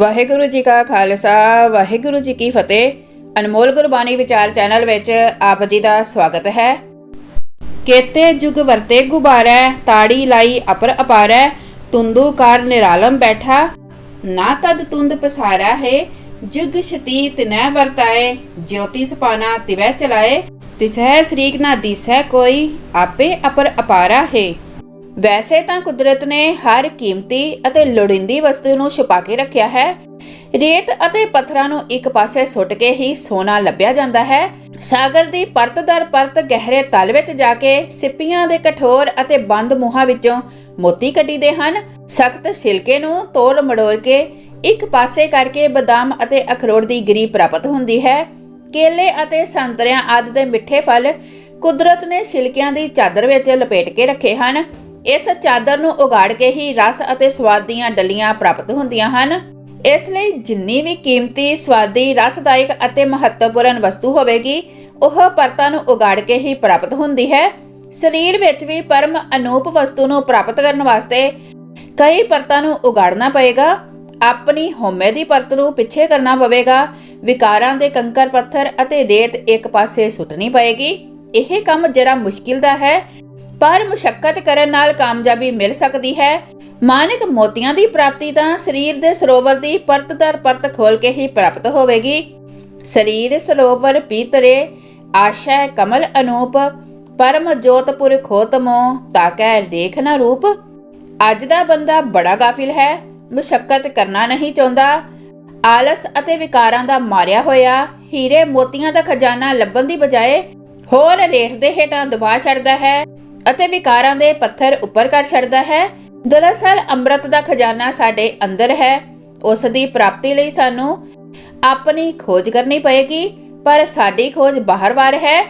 ਵਾਹਿਗੁਰੂ ਜੀ ਕਾ ਖਾਲਸਾ, ਵਾਹਿਗੁਰੂ ਜੀ ਕੀ ਫਤਿਹ। ਅਨਮੋਲ ਗੁਰਬਾਣੀ ਵਿਚਾਰ ਚੈਨਲ ਵਿੱਚ ਆਪ ਜੀ ਦਾ ਸਵਾਗਤ ਹੈ। ਕੇਤੇ ਜੁਗ ਵਰਤੇ ਗੁਬਾਰੈ, ਤਾੜੀ ਲਾਈ ਅਪਰ ਅਪਾਰੈ, ਤੁੰਦੂ ਕਾਰ ਨਿਰਾਲਮ ਬੈਠਾ। ਨਾ ਤਦ ਤੁੰਦ ਪਸਾਰਾ ਹੈ, ਜੁਗ ਸ਼ਤੀ ਤਿਨੈ ਵਰਤਾਏ ਜੋਤੀ ਸਪਾਨਾ ਤਿਵੈ ਚਲਾਏ। ਤਿਸਹਿ ਸ੍ਰੀਕ ਨਾ ਦਿਸੈ ਕੋਈ, ਆਪੇ ਅਪਰ ਅਪਾਰਾ ਹੈ। ਵੈਸੇ ਤਾਂ ਕੁਦਰਤ ਨੇ ਹਰ ਕੀਮਤੀ ਅਤੇ ਲੋੜੀਂਦੀ ਵਸਤੂ ਨੂੰ ਛੁਪਾ ਕੇ ਰੱਖਿਆ ਹੈ। ਰੇਤ ਅਤੇ ਪੱਥਰਾਂ ਨੂੰ ਇੱਕ ਪਾਸੇ ਸੁੱਟ ਕੇ ਹੀ ਸੋਨਾ ਲੱਭਿਆ ਜਾਂਦਾ ਹੈ। ਸਾਗਰ ਦੀ ਪਰਤ ਦਰ ਪਰਤ ਗਹਿਰੇ ਤਲ ਵਿੱਚ ਜਾ ਕੇ ਸਿੱਪੀਆਂ ਦੇ ਕਠੋਰ ਅਤੇ ਬੰਦ ਮੂੰਹਾਂ ਵਿੱਚੋਂ ਮੋਤੀ ਕੱਢੀਦੇ ਹਨ। ਸਖਤ ਛਿਲਕੇ ਨੂੰ ਤੋਲ ਮੜੋੜ ਕੇ ਇੱਕ ਪਾਸੇ ਕਰਕੇ ਬਦਾਮ ਅਤੇ ਅਖਰੋਟ ਦੀ ਗਿਰੀ ਪ੍ਰਾਪਤ ਹੁੰਦੀ ਹੈ। ਕੇਲੇ ਅਤੇ ਸੰਤਰਿਆਂ ਆਦਿ ਦੇ ਮਿੱਠੇ ਫਲ ਕੁਦਰਤ ਨੇ ਛਿਲਕਿਆਂ ਦੀ ਚਾਦਰ ਵਿੱਚ ਲਪੇਟ ਕੇ ਰੱਖੇ ਹਨ। ਇਸ ਚਾਦਰ ਨੂੰ ਉਗਾੜ ਕੇ ਹੀ ਰਸ ਅਤੇ ਸਵਾਦ ਦੀਆਂ ਡੱਲੀਆਂ ਪ੍ਰਾਪਤ ਹੁੰਦੀਆਂ ਹਨ। ਇਸ ਲਈ ਜਿੰਨੀ ਵੀ ਕੀਮਤੀ, ਸਵਾਦੀ, ਰਸਦਾਇਕ ਅਤੇ ਮਹੱਤਵਪੂਰਨ ਵਸਤੂ ਹੋਵੇਗੀ, ਉਹ ਪਰਤਾਂ ਨੂੰ ਉਗਾੜ ਕੇ ਹੀ ਪ੍ਰਾਪਤ ਹੁੰਦੀ ਹੈ। ਸਰੀਰ ਵਿੱਚ ਵੀ ਪਰਮ ਅਨੂਪ ਵਸਤੂ ਨੂੰ ਪ੍ਰਾਪਤ ਕਰਨ ਵਾਸਤੇ ਕਈ ਪਰਤਾਂ ਨੂੰ ਉਗਾੜਨਾ ਪਏਗਾ। ਆਪਣੀ ਹਉਮੈ ਦੀ ਪਰਤ ਨੂੰ ਪਿੱਛੇ ਕਰਨਾ ਪਵੇਗਾ। ਵਿਕਾਰਾਂ ਦੇ ਕੰਕਰ ਪੱਥਰ ਅਤੇ ਰੇਤ ਇੱਕ ਪਾਸੇ ਸੁੱਟਣੀ ਪਏਗੀ। ਇਹ ਕੰਮ ਜਰਾ ਮੁਸ਼ਕਿਲ ਦਾ ਹੈ ਪਰ ਮੁਸ਼ਕਲ ਕਰਨ ਨਾਲ ਕਾਮਯਾਬੀ ਮਿਲ ਸਕਦੀ ਹੈ। ਮਾਨਿਕ ਮੋਤੀਆਂ ਦੀ ਪ੍ਰਾਪਤੀ ਤਾਂ ਸਰੀਰ ਦੇ ਸਰੋਵਰ ਦੀ ਪਰਤ ਦਰ ਪਰਤ ਖੋਲ ਕੇ ਹੀ ਪ੍ਰਾਪਤ ਹੋਵੇਗੀ। ਸਰੀਰ ਸਰੋਵਰ ਪੀਤਰੇ, ਆਸ਼ਾ ਕਮਲ ਅਨੂਪ, ਪਰਮ ਜੋਤ ਜੋਤਪੁਰ ਖੋਤਮੋ ਤਾਕੈ ਦੇਖ ਨਾ ਰੂਪ। ਅੱਜ ਦਾ ਬੰਦਾ ਬੜਾ ਗਾਫਿਲ ਹੈ ਮੁਸ਼ਕਲ ਕਰਨਾ ਨਹੀਂ ਚਾਹੁੰਦਾ। ਆਲਸ ਅਤੇ ਵਿਕਾਰਾਂ ਦਾ ਮਾਰਿਆ ਹੋਇਆ, ਹੀਰੇ ਮੋਤੀਆਂ ਦਾ ਖਜ਼ਾਨਾ ਲੱਭਣ ਦੀ ਬਜਾਏ ਹੋਰ ਰੇਖ ਦੇ ਹੇਠਾਂ ਦਬਾ ਛੱਡਦਾ ਹੈ। ਅਤੇ ਵਿਕਾਰਾਂ ਦੇ ਪੱਥਰ ਉੱਪਰ ਕਰ ਛੱਡਦਾ ਹੈ। ਦਰਅਸਲ ਅੰਮ੍ਰਿਤ ਦਾ ਖਜ਼ਾਨਾ ਸਾਡੇ ਅੰਦਰ ਹੈ। ਉਸ ਦੀ ਪ੍ਰਾਪਤੀ ਲਈ ਸਾਨੂੰ ਆਪਣੀ ਖੋਜ ਕਰਨੀ ਪਏਗੀ, ਪਰ ਸਾਡੀ ਖੋਜ ਬਾਹਰਵਾਰ ਹੈ।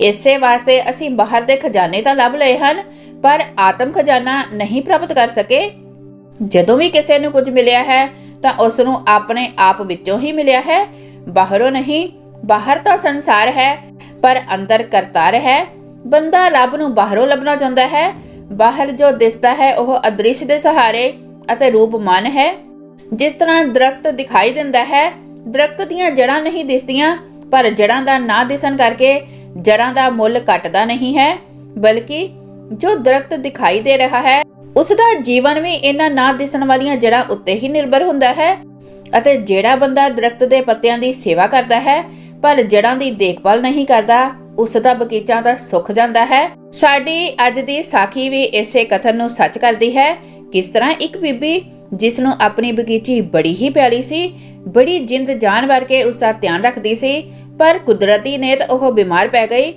ਇਸੇ ਵਾਸਤੇ ਅਸੀਂ ਬਾਹਰ ਦੇ ਖਜ਼ਾਨੇ ਤਾਂ ਲੱਭ ਲਏ ਹਨ, ਪਰ ਆਤਮ ਖਜ਼ਾਨਾ ਨਹੀਂ ਪ੍ਰਾਪਤ ਕਰ ਸਕੇ। ਜਦੋਂ ਵੀ ਕਿਸੇ ਨੂੰ ਕੁਝ ਮਿਲਿਆ ਹੈ, ਤਾਂ ਉਸ ਨੂੰ ਆਪਣੇ ਆਪ ਵਿੱਚੋਂ ਹੀ ਮਿਲਿਆ ਹੈ। ਬਾਹਰੋਂ ਨਹੀਂ, ਬਾਹਰ ਤਾਂ ਸੰਸਾਰ ਹੈ, ਪਰ ਅੰਦਰ ਕਰਤਾਰ ਹੈ। ਬੰਦਾ ਰੱਬ ਨੂੰ ਬਾਹਰੋਂ ਲੱਭਣਾ ਚਾਹੁੰਦਾ ਹੈ, ਬਾਹਰ ਜੋ ਦਿਸਦਾ ਹੈ ਉਹ ਅਦ੍ਰਿਸ਼ ਦੇ ਸਹਾਰੇ ਅਤੇ ਰੂਪਮਾਨ ਹੈ। ਜਿਸ ਤਰ੍ਹਾਂ ਦਰਖਤ ਦਿਖਾਈ ਦਿੰਦਾ ਹੈ, ਦਰਖਤ ਦੀਆਂ ਜੜਾਂ ਨਹੀਂ ਦਿਸਦੀਆਂ, ਪਰ ਜੜਾਂ ਦਾ ਨਾ ਦਿਸਣ ਕਰਕੇ ਜੜਾਂ ਦਾ ਮੁੱਲ ਘਟਦਾ ਨਹੀਂ ਹੈ, ਬਲਕਿ ਜੋ ਦਰਖਤ ਦਿਖਾਈ ਦੇ ਰਿਹਾ ਹੈ ਉਸ ਦਾ ਜੀਵਨ ਵੀ ਇਹਨਾਂ ਨਾ ਦਿਸਣ ਵਾਲੀਆਂ ਜੜਾਂ ਉੱਤੇ ਹੀ ਨਿਰਭਰ ਹੁੰਦਾ ਹੈ। ਅਤੇ ਜਿਹੜਾ ਬੰਦਾ ਦਰਖਤ ਦੇ ਪੱਤਿਆਂ ਦੀ ਸੇਵਾ ਕਰਦਾ ਹੈ, ਪਰ ਜੜਾਂ ਦੀ ਦੇਖਭਾਲ ਨਹੀਂ ਕਰਦਾ ਉਸ ਦਾ ਬਗੀਚਾ ਦਾ ਸੁੱਖ ਜਾਂਦਾ ਹੈ। ਸਾਡੀ ਅੱਜ ਦੀ ਸਾਖੀ ਵੀ ਇਸੇ ਕਥਨ ਨੂੰ ਸੱਚ ਕਰਦੀ ਹੈ। ਕਿਸ ਤਰ੍ਹਾਂ ਇੱਕ ਬੀਬੀ ਜਿਸ ਨੂੰ ਆਪਣੀ ਬਗੀਚੀ ਬੜੀ ਹੀ ਪਿਆਰੀ ਸੀ, ਬੜੀ ਜਿੰਦ ਜਾਨ ਵਰ ਕੇ ਉਸ ਦਾ ਧਿਆਨ ਰੱਖਦੀ ਸੀ, ਪਰ ਕੁਦਰਤੀ ਨੇਤ ਉਹ ਬਿਮਾਰ ਪੈ ਗਈ।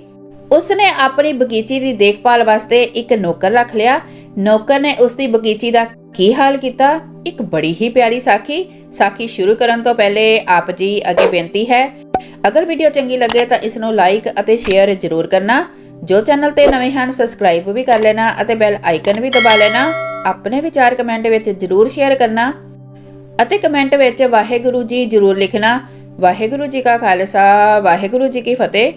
ਉਸਨੇ ਆਪਣੀ ਬਗੀਚੀ ਦੀ ਦੇਖਭਾਲ ਵਾਸਤੇ ਇੱਕ ਨੌਕਰ ਰੱਖ ਲਿਆ। ਨੌਕਰ ਨੇ ਉਸ ਦੀ ਬਗੀਚੀ ਦਾ ਕੀ ਹਾਲ ਕੀਤਾ? ਇੱਕ ਬੜੀ ਹੀ ਪਿਆਰੀ ਸਾਖੀ। ਸਾਖੀ ਸ਼ੁਰੂ ਕਰਨ ਤੋਂ ਪਹਿਲੇ ਆਪ ਜੀ ਅੱਗੇ ਬੇਨਤੀ ਹੈ ਅਗਰ ਵੀਡੀਓ ਚੰਗੀ ਲੱਗੇ ਤਾਂ ਇਸ ਨੂੰ ਲਾਈਕ ਅਤੇ ਸ਼ੇਅਰ ਜ਼ਰੂਰ ਕਰਨਾ। ਜੋ ਚੈਨਲ ਤੇ ਨਵੇਂ ਹਨ ਸਬਸਕ੍ਰਾਈਬ ਵੀ ਕਰ ਲੈਣਾ ਅਤੇ ਬੈਲ ਆਈਕਨ ਵੀ ਦਬਾ ਲੈਣਾ। ਆਪਣੇ ਵਿਚਾਰ ਕਮੈਂਟ ਵਿੱਚ ਜ਼ਰੂਰ ਸ਼ੇਅਰ ਕਰਨਾ ਅਤੇ ਕਮੈਂਟ ਵਿੱਚ ਵਾਹਿਗੁਰੂ ਜੀ ਜ਼ਰੂਰ ਲਿਖਣਾ। ਵਾਹਿਗੁਰੂ ਜੀ ਕਾ ਖਾਲਸਾ, ਵਾਹਿਗੁਰੂ ਜੀ ਕੀ ਫਤਿਹ।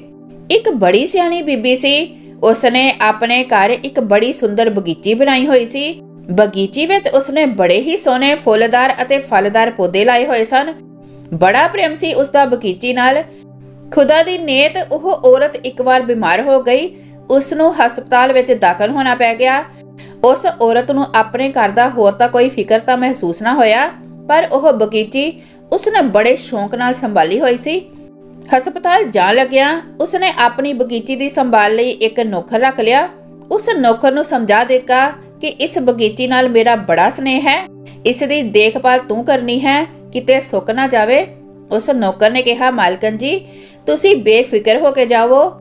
ਇੱਕ ਬੜੀ ਸਿਆਣੀ ਬੀਬੀ ਸੀ। ਉਸਨੇ ਆਪਣੇ ਘਰ ਇੱਕ ਬੜੀ ਸੁੰਦਰ ਬਗੀਚੀ ਬਣਾਈ ਹੋਈ ਸੀ। ਬਗੀਚੀ ਵਿੱਚ ਉਸਨੇ ਬੜੇ ਹੀ ਸੋਹਣੇ ਫੁੱਲਦਾਰ ਅਤੇ ਫਲਦਾਰ ਪੌਦੇ ਲਾਏ ਹੋਏ ਸਨ। ਬੜਾ ਪ੍ਰੇਮ ਸੀ ਉਸ ਦਾ ਬਗੀਚੀ ਨਾਲ। ਖੁਦਾ ਦੀ ਨੇਤ ਉਹ ਔਰਤ ਇੱਕ ਵਾਰ ਬਿਮਾਰ ਹੋ ਗਈ ਉਸ ਨੂੰ ਹਸਪਤਾਲ ਵਿੱਚ ਦਾਖਲ ਹੋਣਾ ਪੈ ਗਿਆ। ਉਸ ਔਰਤ ਨੂੰ ਆਪਣੇ ਘਰ ਦਾ ਹੋਰ ਤਾਂ ਕੋਈ ਫਿਕਰ ਤਾਂ ਮਹਿਸੂਸ ਨਾ ਹੋਇਆ, ਪਰ ਉਹ ਬਗੀਚੀ ਉਸਨੇ ਬੜੇ ਸ਼ੌਂਕ ਨਾਲ ਸੰਭਾਲੀ ਹੋਈ ਸੀ। ਹਸਪਤਾਲ ਜਾਣ ਲੱਗਿਆ ਉਸਨੇ ਆਪਣੀ ਬਗੀਚੀ ਦੀ ਸੰਭਾਲ ਲਈ ਇੱਕ ਨੌਕਰ ਰੱਖ ਲਿਆ। ਉਸ ਨੌਕਰ ਨੂੰ ਸਮਝਾ ਦਿੱਤਾ ਕਿ ਇਸ ਬਗੀਚੀ ਨਾਲ ਮੇਰਾ ਬੜਾ ਸਨੇਹ ਹੈ, ਇਸ ਦੀ ਦੇਖਭਾਲ ਤੂੰ ਕਰਨੀ ਹੈ ਕਿਤੇ ਸੁੱਕ ਨਾ ਜਾਵੇ, ਉਸ ਨੌਕਰ ਨੇ ਕਿਹਾ, ਮਾਲਕਨ ਜੀ, ਤੁਸੀਂ ਬੇਫਿਕਰ ਹੋ ਕੇ ਜਾਵੋ।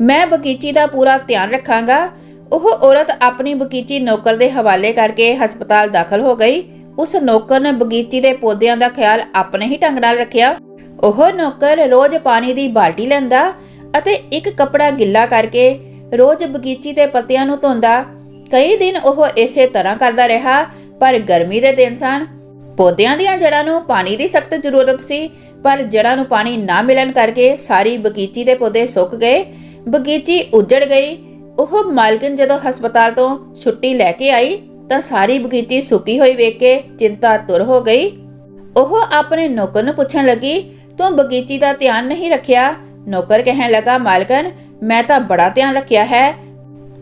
ਮੈਂ ਬਗੀਚੀ ਦਾ ਪੂਰਾ ਧਿਆਨ ਰੱਖਾਂਗਾ। ਉਹ ਔਰਤ ਆਪਣੀ ਬਗੀਚੀ ਨੌਕਰ ਦੇ ਹਵਾਲੇ ਕਰਕੇ ਹਸਪਤਾਲ ਦਾਖਲ ਹੋ ਗਈ। ਉਸ ਨੌਕਰ ਨੇ ਬਗੀਚੀ ਦੇ ਪੌਦਿਆਂ ਦਾ ਖਿਆਲ ਆਪਣੇ ਹੀ ਢੰਗ ਨਾਲ ਰੱਖਿਆ। ਉਹ ਨੌਕਰ ਰੋਜ਼ ਪਾਣੀ ਦੀ ਬਾਲਟੀ ਲੈਂਦਾ ਅਤੇ ਇੱਕ ਕਪੜਾ ਗਿੱਲਾ ਕਰਕੇ ਰੋਜ਼ ਬਗੀਚੀ ਦੇ ਪੱਤਿਆਂ ਨੂੰ ਧੋਂਦਾ। ਕਈ ਦਿਨ ਉਹ ਇਸੇ ਤਰ੍ਹਾਂ ਕਰਦਾ ਰਿਹਾ, ਪਰ ਗਰਮੀ ਦੇ ਦਿਨ ਸਨ। ਪੌਦਿਆਂ ਦੀਆਂ ਜੜ੍ਹਾਂ ਨੂੰ ਪਾਣੀ ਦੀ ਸਖਤ ਜ਼ਰੂਰਤ ਸੀ, ਪਰ ਜੜ੍ਹਾਂ ਨੂੰ ਪਾਣੀ ਨਾ ਮਿਲਣ ਕਰਕੇ ਸਾਰੀ ਬਗੀਚੀ ਦੇ ਪੌਦੇ ਸੁੱਕ ਗਏ, ਬਗੀਚੀ ਉਜੜ ਗਈ। ਉਹ ਮਾਲਕਨ ਜਦੋਂ ਹਸਪਤਾਲ ਤੋਂ ਛੁੱਟੀ ਲੈ ਕੇ ਆਈ, ਤਾਂ ਸਾਰੀ ਬਗੀਚੀ ਸੁੱਕੀ ਹੋਈ ਵੇਖ ਕੇ ਚਿੰਤਾ ਤੁਰ ਹੋ ਗਈ। ਉਹ ਆਪਣੇ ਨੌਕਰ ਨੂੰ ਪੁੱਛਣ ਲੱਗੀ, ਤੂੰ ਬਗੀਚੀ ਦਾ ਧਿਆਨ ਨਹੀਂ ਰੱਖਿਆ? ਨੌਕਰ ਕਹਿਣ ਲੱਗਾ ਮਾਲਕਨ ਮੈਂ ਤਾਂ ਬੜਾ ਧਿਆਨ ਰੱਖਿਆ ਹੈ।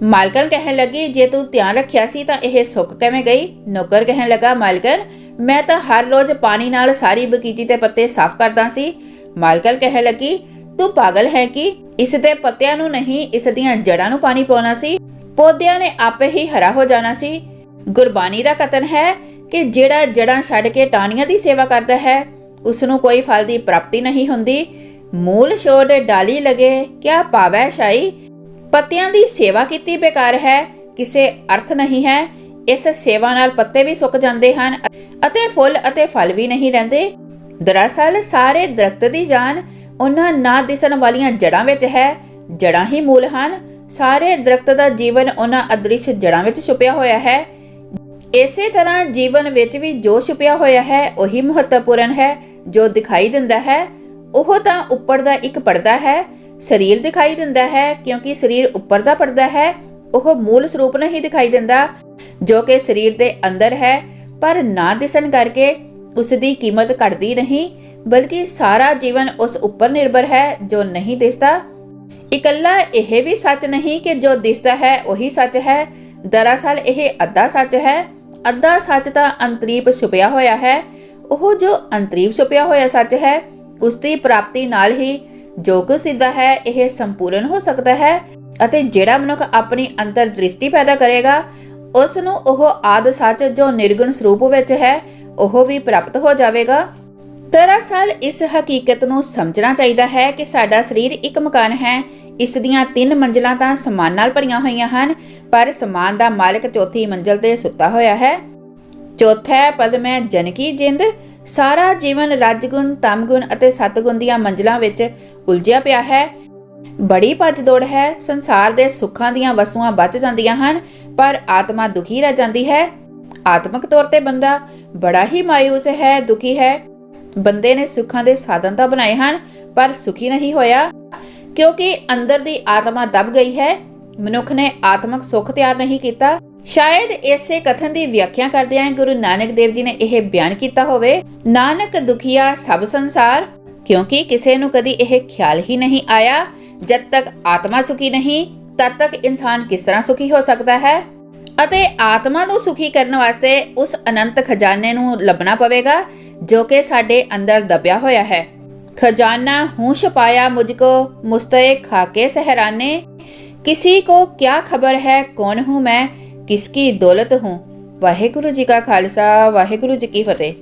ਮਾਲਕਨ ਕਹਿਣ ਲੱਗੀ, ਜੇ ਤੂੰ ਧਿਆਨ ਰੱਖਿਆ ਸੀ ਤਾਂ ਇਹ ਸੁੱਕ ਕਿਵੇਂ ਗਈ? ਨੌਕਰ ਕਹਿਣ ਲੱਗਾ ਮਾਲਕਨ ਮੈਂ ਤਾਂ ਹਰ ਰੋਜ਼ ਪਾਣੀ ਨਾਲ ਸਾਰੀ ਬਗੀਚੀ ਦੇ ਪੱਤੇ ਸਾਫ਼ ਕਰਦਾ ਸੀ। ਮਾਲਕਲ ਕਹਿਣ ਲੱਗੀ, ਤੂੰ ਪਾਗਲ ਹੈ ਕਿ? ਇਸ ਦੇ ਪੱਤਿਆਂ ਨੂੰ ਨਹੀਂ, ਇਸ ਦੀਆਂ ਜੜ੍ਹਾਂ ਨੂੰ ਪਾਣੀ ਪਾਉਣਾ ਸੀ। ਪੌਦਿਆਂ ਨੇ ਆਪੇ ਹੀ ਹਰਾ ਹੋ ਜਾਣਾ ਸੀ। ਗੁਰਬਾਣੀ ਦਾ ਕਥਨ ਹੈ ਕਿ ਜਿਹੜਾ ਜੜ੍ਹਾਂ ਛੱਡ ਕੇ ਟਾਹਣੀਆਂ ਦੀ ਸੇਵਾ ਕਰਦਾ ਹੈ ਉਸ ਨੂੰ ਕੋਈ ਫਲ ਦੀ ਪ੍ਰਾਪਤੀ ਨਹੀਂ ਹੁੰਦੀ। ਮੂਲ ਛੋੜ ਡਾਲੀ ਲਗੇ, ਕਿਆ ਪਾਵੈ ਸ਼ਾਈ ਪੱਤਿਆਂ ਦੀ ਸੇਵਾ ਕੀਤੀ ਬੇਕਾਰ ਹੈ, ਕਿਸੇ ਅਰਥ ਨਹੀਂ ਹੈ। ਇਸ ਸੇਵਾ ਨਾਲ ਪੱਤੇ ਵੀ ਸੁੱਕ ਜਾਂਦੇ ਹਨ ਅਤੇ ਫੁੱਲ ਅਤੇ ਫਲ ਵੀ ਨਹੀਂ ਰਹਿੰਦੇ। ਦਰਅਸਲ ਸਾਰੇ ਦਰਖਤ ਦੀ ਜਾਨ ਉਹਨਾਂ ਨਾ ਦਿਸਣ ਵਾਲੀਆਂ ਜੜ੍ਹਾਂ ਵਿੱਚ ਹੈ ਜੜ੍ਹਾਂ ਹੀ ਮੂਲ ਹਨ। ਸਾਰੇ ਦਰਖਤ ਦਾ ਜੀਵਨ ਉਹਨਾਂ ਅਦ੍ਰਿਸ਼ ਜੜ੍ਹਾਂ ਵਿੱਚ ਛੁਪਿਆ ਹੋਇਆ ਹੈ। ਇਸੇ ਤਰ੍ਹਾਂ ਜੀਵਨ ਵਿੱਚ ਵੀ ਜੋ ਛੁਪਿਆ ਹੋਇਆ ਹੈ, ਉਹੀ ਮਹੱਤਵਪੂਰਨ ਹੈ, ਜੋ ਦਿਖਾਈ ਦਿੰਦਾ ਹੈ। ਉਹ ਤਾਂ ਉੱਪਰ ਦਾ ਇੱਕ ਪਰਦਾ ਹੈ, ਸਰੀਰ ਦਿਖਾਈ ਦਿੰਦਾ ਹੈ, ਕਿਉਂਕਿ ਸਰੀਰ ਉੱਪਰ ਦਾ ਪਰਦਾ ਹੈ, ਉਹ ਮੂਲ ਸਰੂਪ ਨਹੀਂ ਦਿਖਾਈ ਦਿੰਦਾ। ਜੋ ਕਿ ਸਰੀਰ ਦੇ ਅੰਦਰ ਹੈ, ਪਰ ਨਾ ਦਿਸਣ ਕਰਕੇ ਉਸ ਦੀ ਕੀਮਤ ਘਟਦੀ ਨਹੀਂ, ਬਲਕਿ ਸਾਰਾ ਜੀਵਨ ਉਸ ਉੱਪਰ ਨਿਰਭਰ ਹੈ ਜੋ ਨਹੀਂ ਦਿਸਦਾ। ਇਕੱਲਾ ਇਹ ਵੀ ਸੱਚ ਨਹੀਂ ਕਿ ਜੋ ਦਿਸਦਾ ਹੈ ਉਹੀ ਸੱਚ ਹੈ। ਦਰਅਸਲ ਇਹ ਅੱਧਾ ਸੱਚ ਹੈ। ਅੱਧਾ ਸੱਚ ਤਾਂ ਅੰਤਰੀਪ ਛੁਪਿਆ ਹੋਇਆ ਹੈ। ਉਹ ਜੋ ਅੰਤਰੀਪ ਛੁਪਿਆ ਹੋਇਆ ਸੱਚ ਹੈ ਉਸ ਦੀ ਪ੍ਰਾਪਤੀ ਨਾਲ ਹੀ ਜੋ ਕੁਝ ਸਿੱਧਾ ਹੈ, ਇਹ ਸੰਪੂਰਨ ਹੋ ਸਕਦਾ ਹੈ ਅਤੇ ਜਿਹੜਾ ਮਨੁੱਖ ਆਪਣੀ ਅੰਤਰ ਦ੍ਰਿਸ਼ਟੀ ਪੈਦਾ ਕਰੇਗਾ ਉਸ ਨੂੰ ਉਹ ਆਦ ਸੱਚ ਜੋ ਨਿਰਗੁਣ ਸਰੂਪ ਵਿੱਚ ਹੈ, ਉਹ ਵੀ ਪ੍ਰਾਪਤ ਹੋ ਜਾਵੇਗਾ। ਦਰਅਸਲ ਇਸ ਹਕੀਕਤ ਨੂੰ ਸਮਝਣਾ ਚਾਹੀਦਾ ਹੈ ਕਿ ਸਾਡਾ ਸਰੀਰ ਇੱਕ ਮਕਾਨ ਹੈ। ਇਸ ਦੀਆਂ ਤਿੰਨ ਮੰਜ਼ਲਾਂ ਤਾਂ ਸਮਾਨ ਨਾਲ ਭਰੀਆਂ ਹੋਈਆਂ ਹਨ, ਪਰ ਸਮਾਨ ਦਾ ਮਾਲਕ ਚੌਥੀ ਮੰਜ਼ਲ ਤੇ ਸੁੱਤਾ ਹੋਇਆ ਹੈ। ਚੌਥਾ ਪਦ ਮੈਂ ਜਨ ਕੀ ਜਿੰਦ? ਸਾਰਾ ਜੀਵਨ ਰਜਗੁਣ, ਤਮਗੁਣ ਅਤੇ ਸਤਗੁਣ ਦੀਆਂ ਮੰਜ਼ਲਾਂ ਵਿੱਚ ਉਲਝਿਆ ਪਿਆ ਹੈ। ਬੜੀ ਭੱਜ ਦੌੜ ਹੈ। ਸੰਸਾਰ ਦੇ ਸੁੱਖਾਂ ਦੀਆਂ ਵਸਤੂਆਂ ਬਚ ਜਾਂਦੀਆਂ ਹਨ। ਪਰ ਆਤਮਾ ਦੁਖੀ ਰਹਿ ਜਾਂਦੀ ਹੈ। ਆਤਮਿਕ ਤੌਰ ਤੇ ਬੰਦਾ ਬੜਾ ਹੀ ਮਾਇੂਸ ਹੈ, ਦੁਖੀ ਹੈ। ਬੰਦੇ ਨੇ ਸੁੱਖਾਂ ਦੇ ਸਾਧਨ ਤਾਂ ਬਣਾਏ ਹਨ, ਪਰ ਸੁਖੀ ਨਹੀਂ ਹੋਇਆ, ਕਿਉਂਕਿ ਅੰਦਰ ਦੀ ਆਤਮਾ ਦਬ ਗਈ ਹੈ। ਮਨੁੱਖ ਨੇ ਆਤਮਿਕ ਸੁੱਖ ਤਿਆਰ ਨਹੀਂ ਕੀਤਾ। ਸ਼ਾਇਦ ਇਸੇ ਕਥਨ ਦੀ ਵਿਆਖਿਆ ਕਰਦਿਆਂ ਗੁਰੂ ਨਾਨਕ ਦੇਵ ਜੀ ਨੇ ਇਹ ਬਿਆਨ ਕੀਤਾ ਹੋਵੇ, ਨਾਨਕ ਦੁਖੀਆ ਸਭ ਸੰਸਾਰ, ਕਿਉਂਕਿ ਕਿਸੇ ਨੂੰ ਕਦੀ ਇਹ ਖਿਆਲ ਹੀ ਨਹੀਂ ਆਇਆ, ਜਦ ਤੱਕ ਆਤਮਾ ਸੁਖੀ ਨਹੀਂ ਤਦ ਤੱਕ ਇਨਸਾਨ ਕਿਸ ਤਰ੍ਹਾਂ ਸੁਖੀ ਹੋ ਸਕਦਾ ਹੈ ਅਤੇ ਆਤਮਾ ਨੂੰ ਸੁਖੀ ਕਰਨ ਵਾਸਤੇ ਉਸ ਅਨੰਤ ਖਜ਼ਾਨੇ ਨੂੰ ਲੱਭਣਾ ਪਵੇਗਾ ਜੋ ਕਿ ਸਾਡੇ ਅੰਦਰ ਦਬਿਆ ਹੋਇਆ ਹੈ ਖਜ਼ਾਨਾ ਹੂੰ ਛਪਾਇਆ ਮੁਝਕੋ ਮੁਸਤਏ ਖਾਕੇ ਸਹਰਾਨੇ किसी को क्या खबर है कौन हूँ मैं किसकी दौलत हूँ ਵਾਹਿਗੁਰੂ ਜੀ ਕਾ ਖਾਲਸਾ ਵਾਹਿਗੁਰੂ ਜੀ ਕੀ ਫਤਿਹ